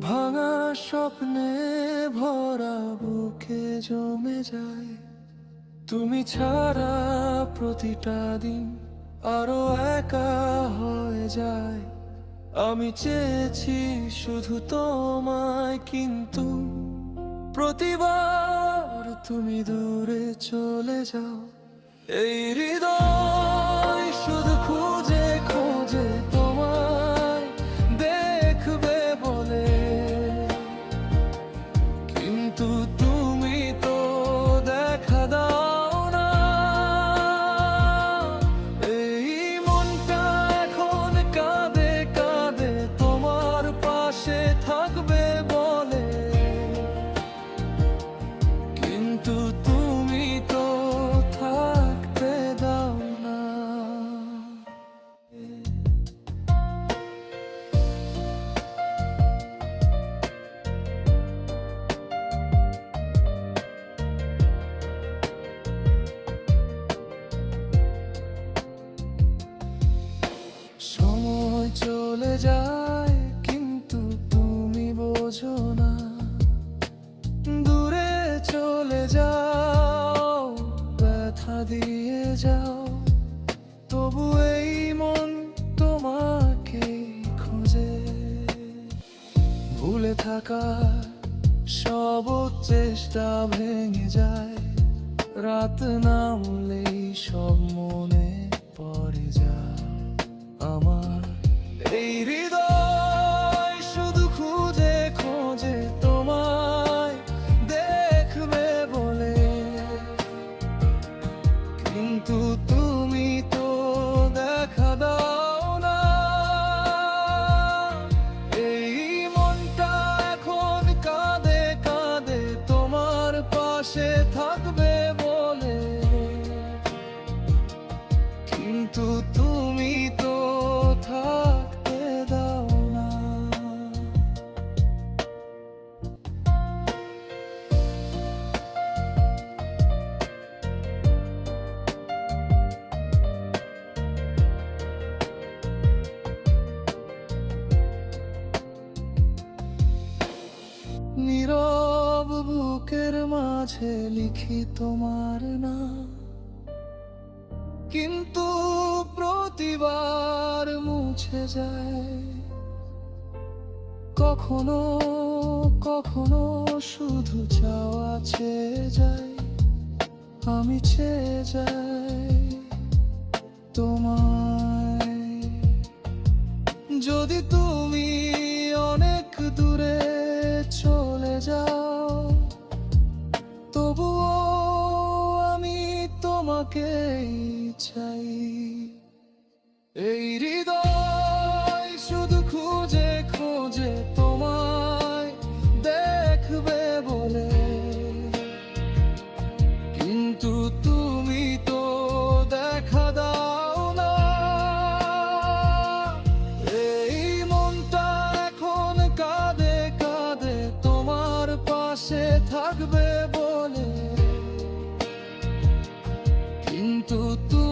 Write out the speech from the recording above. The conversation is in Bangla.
ভাঙা স্বপ্নে ভরা বুকে জমে যায়। তুমি ছাড়া প্রতিটা দিন আরও একা হয়ে যায়। আমি চেয়েছি শুধু তোমায়, কিন্তু প্রতিবার তুমি দূরে চলে যাও। এই সময় চলে যায়, কিন্তু তুমি বোঝো না। দূরে চলে যাও, ব্যথা দিয়ে যাও। তবু এই মন তোমাকে খোঁজে। ভুলে থাকা সব চেষ্টা ভেঙে যায়। রাত নামলেই সব মনে পড়ে যায়। এই হৃদয় শুধু খুঁজে খোঁজে তোমায় দেখবে বলে। কিন্তু তুমি তো দেখা দাও না। এই মনটা এখন কাঁদে কাঁদে তোমার পাশে থাকবে বলে। কিন্তু তুমি নীরব বুকের মাঝে লিখি তোমার নাম। কিন্তু প্রতিবার মুছে যায়। কখনো কখনো শুধু চাওয়া চেয়ে যায়। আমি চেয়ে যাই তোমার তোমাকেই চাই। এই হৃদয় শুধু খুঁজে খোঁজে তোমায় দেখবে বলে। কিন্তু momento tu